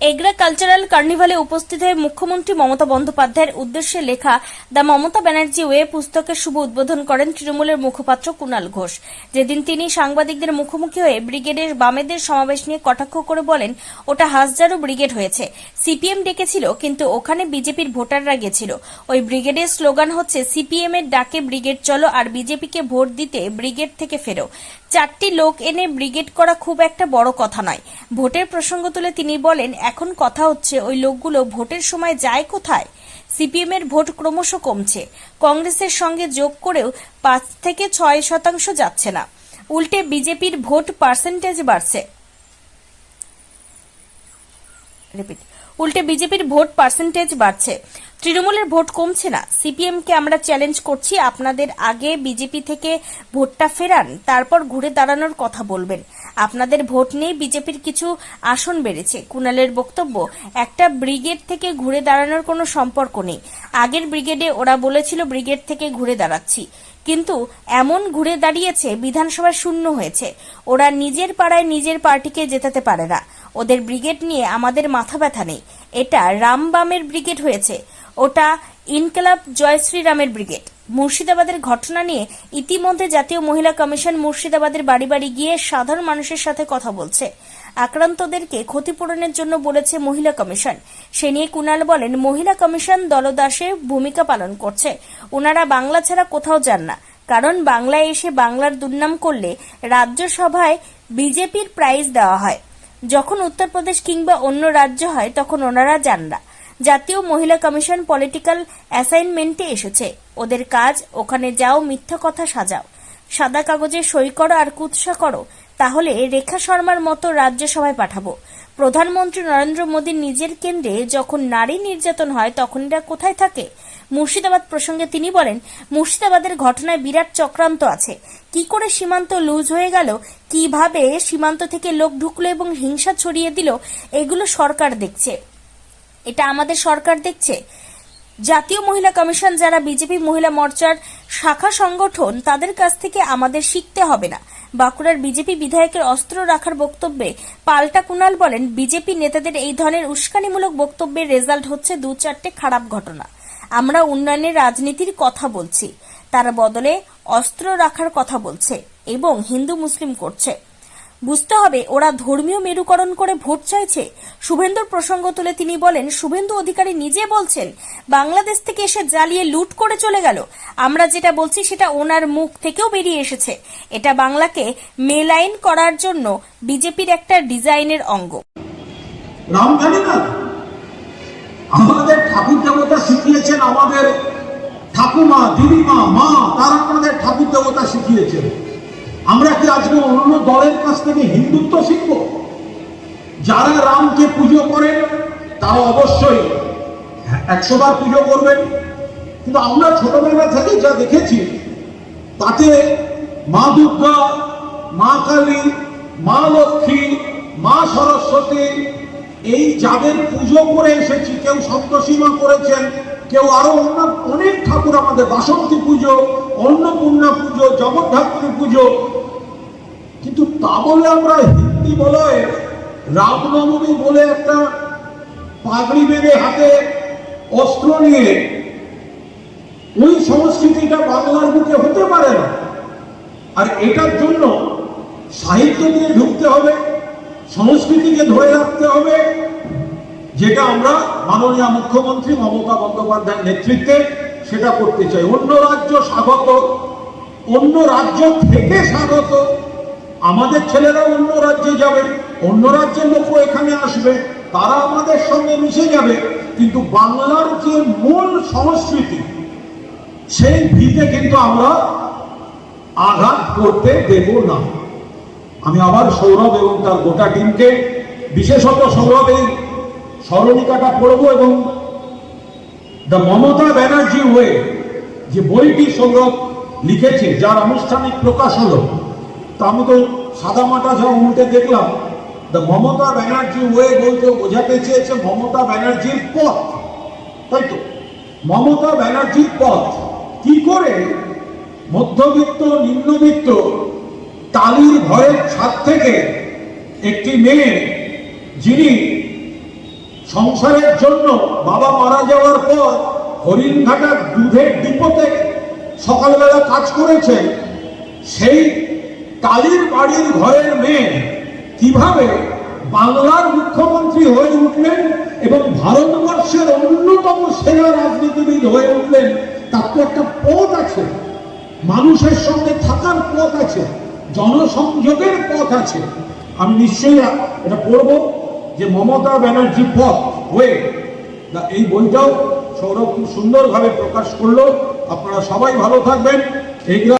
Egra cultural কার্নিভালে উপস্থিত হয়ে মুখ্যমন্ত্রী মমতা বন্দ্যোপাধ্যায়ের উদ্দেশ্যে লেখা দ্য মমতা ব্যানার্জি ওয়ে পুস্তকের শুভ উদ্বোধন করেন তৃণমূলের মুখপাত্র কুণাল ঘোষ। যেদিন তিনি সাংবাদিকদের মুখোমুখি হয়ে ব্রিগেডের বামেদের সমাবেশ নিয়ে কটাক্ষ করে বলেন, ওটা হাজারো ব্রিগেড হয়েছে। সিপিএম ডেকেছিল, কিন্তু ওখানে বিজেপির ভোটাররা গেছিল। ওই ব্রিগেডের স্লোগান হচ্ছে, সিপিএম এর ডাকে ব্রিগেড চলো, আর বিজেপিকে ভোট দিতে ব্রিগেড থেকে ফেরো। চারটি লোক এনে ব্রিগেড করা খুব একটা বড় কথা নয়। ভোটের প্রসঙ্গ তুলে তিনি বলেন এখন কথা হচ্ছে, ওই লোকগুলো ভোটের সময় যায় কোথায়? সিপিএম এর ভোট ক্রমশ কমছে। কংগ্রেসের সঙ্গে যোগ করেও পাঁচ থেকে ছয় শতাংশ যাচ্ছে না। উল্টে বিজেপির ভোট পার্সেন্টেজ বাড়ছে। উল্টে বিজেপির ভোট পার্সেন্টেজ বাড়ছে। তৃণমূলের ভোট কমছে না। সিপিএম কে আমরা চ্যালেঞ্জ করছি, আপনাদের আগে বিজেপি থেকে ভোটটা ফেরান, তারপর ঘুরে দাঁড়ানোর কথা বলবেন। আপনাদের ভোট নেই বিজেপির কিছু আসন বেড়েছে। কুণালের বক্তব্য, একটা ব্রিগেড থেকে ঘুরে দাঁড়ানোর কোনো সম্পর্ক নেই। আগের ব্রিগেডে ওরা বলেছিল, ব্রিগেড থেকে ঘুরে দাঁড়াচ্ছি। কিন্তু এমন ঘুরে দাঁড়িয়েছে বিধানসভা শূন্য হয়েছে। ওরা নিজের পাড়ায় নিজের পার্টিকে জেতাতে পারে না। ওদের ব্রিগেড নিয়ে আমাদের মাথা ব্যথা নেই। এটা রামবামের ব্রিগেড হয়েছে। ওটা ইনকলাব জয়শ্রী রামের ব্রিগেড। মুর্শিদাবাদের ঘটনা নিয়ে ইতিমধ্যে জাতীয় মহিলা কমিশন মুর্শিদাবাদের বাড়ি বাড়ি গিয়ে সাধারণ মানুষের সাথে কথা বলছে। আক্রান্তদেরকে ক্ষতিপূরণের জন্য বলেছে মহিলা কমিশন। সে নিয়ে কুণাল বলেন, মহিলা কমিশন দলদাসে ভূমিকা পালন করছে। ওনারা বাংলা ছাড়া কোথাও যান না। কারণ বাংলায় এসে বাংলার দুর্নাম করলে রাজ্যসভায় বিজেপির প্রাইজ দেওয়া হয়। যখন উত্তরপ্রদেশ কিংবা অন্য রাজ্য হয়, তখন ওনারা যান না। জাতীয় মহিলা কমিশন পলিটিক্যাল অ্যাসাইনমেন্টে এসেছে। ওদের কাজ, ওখানে যাও, মিথ্যা কথা সাজাও। সাদা কাগজে সই করো আর কুৎসা করো, তাহলে রেখা শর্মার মতো রাজ্যসভায় পাঠাবো। প্রধানমন্ত্রী নরেন্দ্র মোদীর নিজের কেন্দ্রে যখন নারী নির্যাতন হয়, তখন এরা কোথায় থাকে? মুর্শিদাবাদ প্রসঙ্গে তিনি বলেন, মুর্শিদাবাদের ঘটনায় বিরাট চক্রান্ত আছে। কি করে সীমান্ত লুজ হয়ে গেল? কীভাবে সীমান্ত থেকে লোক ঢুকলো এবং হিংসা ছড়িয়ে দিল? এগুলো সরকার দেখছে। এটা আমাদের সরকার দেখছে। জাতীয় মহিলা কমিশন যারা বিজেপি মহিলা মোর্চার শাখা সংগঠন, তাদের কাছ থেকে আমাদের শিখতে হবে না। বাঁকুড়ার বিজেপি বিধায়কের অস্ত্র রাখার বক্তব্যে পাল্টা কুণাল বলেন, বিজেপি নেতাদের এই ধরনের উস্কানিমূলক বক্তব্যের রেজাল্ট হচ্ছে দু চারটে খারাপ ঘটনা। আমরা উন্নয়নের রাজনীতির কথা বলছি, তার বদলে অস্ত্র রাখার কথা বলছে এবং হিন্দু মুসলিম করছে। বুঝতে হবে ওরা ধর্মীয় মেরুকরণ করে ভোট চাইছে। শুভেন্দুর প্রসঙ্গ তুলে তিনি বলেন, শুভেন্দু অধিকারী নিজে বলছেন, বাংলাদেশ থেকে এসে জ্বালিয়ে লুট করে চলে গেল। আমরা যেটা বলছি সেটা ওনার মুখ থেকেও বেরিয়ে এসেছে। এটা বাংলাকে মেলাইন করার জন্য বিজেপির একটা ডিজাইনের অঙ্গ। আমাদের ঠাকুর দেবতা শিখিয়েছেন আমাদের ঠাকুমা, দিদিমা, মা, তারা আমাদের ঠাকুর দেবতা শিখিয়েছেন। আমরা আজকে অন্য দলের কাছ থেকে হিন্দুত্ব শিখব। যারা রামকে পুজো করেন তারা অবশ্যই একশো বার পুজো করবেন। কিন্তু আমরা ছোটবেলা থেকে যা দেখেছি, তাতে মা দুর্গা, মা কালী, মা লক্ষ্মী, মা সরস্বতী, এই যাদের পুজো করে এসেছি, কেউ সপ্তসীমা করেছেন, কেউ আরও অন্য অনেক ঠাকুর আমাদের বাসন্তী পুজো, অন্নপূর্ণা পুজো, জগদ্ধাত্রী পুজো কিন্তু তা বলে আমরা হিন্দি বলয় রামনবমী বলে একটা পাগড়ি বেঁধে হাতে অস্ত্র নিয়ে, ওই সংস্কৃতিটা বাংলার বুকে হতে পারে না। আর এটার জন্য সাহিত্য দিয়ে ঢুকতে হবে, সংস্কৃতিকে ধরে রাখতে হবে, যেটা আমরা মাননীয় মুখ্যমন্ত্রী মমতা বন্দ্যোপাধ্যায়ের নেতৃত্বে সেটা করতে চাই। অন্য রাজ্য স্বাগত, অন্য রাজ্য থেকে স্বাগত আমাদের ছেলেরা অন্য রাজ্যে যাবে, অন্য রাজ্যের লোকও এখানে আসবে, তারা আমাদের সঙ্গে মিশে যাবে। কিন্তু বাংলার যে মূল সংস্কৃতি, সেই ভিতে কিন্তু আমরা আঘাত করতে দেব না। আমি আবার সৌরভ এবং তার গোটা টিমকে, বিশেষত সৌরভের স্মরণিকাটা পড়ব এবং দ্য মমতা ব্যানার্জি ওয়ে যে বইটি সৌরভ লিখেছে, যার আনুষ্ঠানিক প্রকাশ হলো তা আমি তো সাদামাটা যা উল্টে দেখলাম দ্য মমতা ব্যানার্জি ওয়ে বলতে বোঝাতে চেয়েছে মমতা ব্যানার্জির পথ। তাই তো, মমতা ব্যানার্জির পথ। কি করে? মধ্যবিত্ত, নিম্নবিত্ত টালির ঘরের ছাদ থেকে একটি মেয়ে, যিনি সংসারের জন্য বাবা মারা যাওয়ার পর হরিণঘাটার দুধের ডিপোতে সকালবেলা কাজ করেছেন সেই কালীর বাড়ির ঘরের মেয়ে। কীভাবে বাংলার মুখ্যমন্ত্রী হয়ে উঠলেন এবং ভারতবর্ষের অন্যতম সেরা রাজনীতিবিদ হয়ে উঠলেন, তার তো একটা পথ আছে। মানুষের সঙ্গে থাকার পথ আছে, জনসংযোগের পথ আছে। আমি নিশ্চয়ই এটা পড়ব যে মমতা ব্যানার্জি পথ হয়ে এই বইটাও সৌরভ খুব সুন্দরভাবে প্রকাশ করল। আপনারা সবাই ভালো থাকবেন। এই